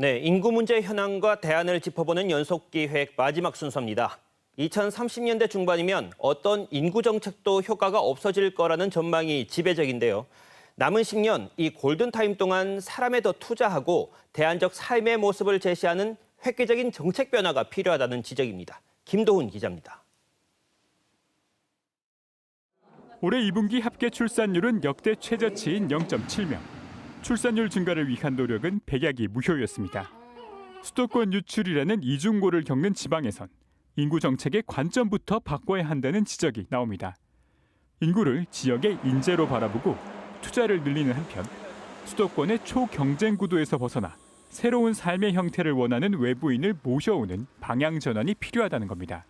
네, 인구 문제 현황과 대안을 짚어보는 연속 기획 마지막 순서입니다. 2030년대 중반이면 어떤 인구 정책도 효과가 없어질 거라는 전망이 지배적인데요. 남은 10년 이 골든 타임 동안 사람에 더 투자하고 대안적 삶의 모습을 제시하는 획기적인 정책 변화가 필요하다는 지적입니다. 김도훈 기자입니다. 올해 2분기 합계 출산율은 역대 최저치인 0.7명. 출산율 증가를 위한 노력은 백약이 무효였습니다. 수도권 유출이라는 이중고를 겪는 지방에선 인구 정책의 관점부터 바꿔야 한다는 지적이 나옵니다. 인구를 지역의 인재로 바라보고 투자를 늘리는 한편 수도권의 초경쟁 구도에서 벗어나 새로운 삶의 형태를 원하는 외부인을 모셔오는 방향 전환이 필요하다는 겁니다.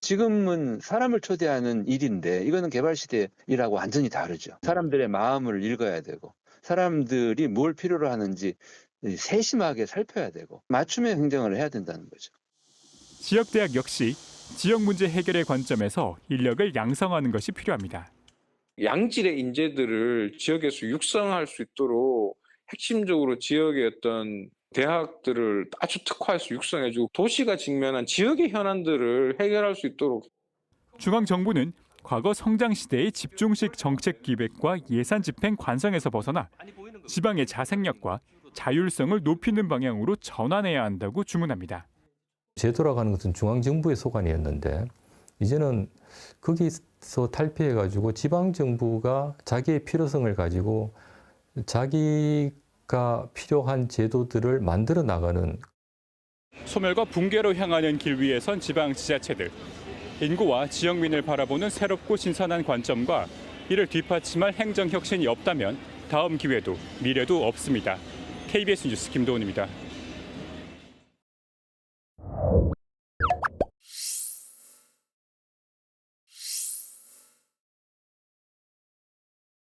지금은 사람을 초대하는 일인데 이거는 개발 시대 일하고 완전히 다르죠. 사람들의 마음을 읽어야 되고 사람들이 뭘 필요로 하는지 세심하게 살펴야 되고 맞춤의 행정을 해야 된다는 거죠. 지역 대학 역시 지역 문제 해결의 관점에서 인력을 양성하는 것이 필요합니다. 양질의 인재들을 지역에서 육성할 수 있도록 핵심적으로 지역의 어떤 대학들을 아주 특화해서 육성해주고 도시가 직면한 지역의 현안들을 해결할 수 있도록 중앙 정부는 과거 성장 시대의 집중식 정책 기획과 예산 집행 관성에서 벗어나 지방의 자생력과 자율성을 높이는 방향으로 전환해야 한다고 주문합니다. 재돌아가는 것은 중앙정부의 소관이었는데 이제는 거기서 탈피해 가지고 지방 정부가 자기의 필요성을 가지고 자기가 필요한 제도들을 만들어 나가는 소멸과 붕괴로 향하는 길 위에선 지방 지자체들 인구와 지역민을 바라보는 새롭고 신선한 관점과 이를 뒷받침할 행정 혁신이 없다면 다음 기회도 미래도 없습니다. KBS 뉴스 김도훈입니다.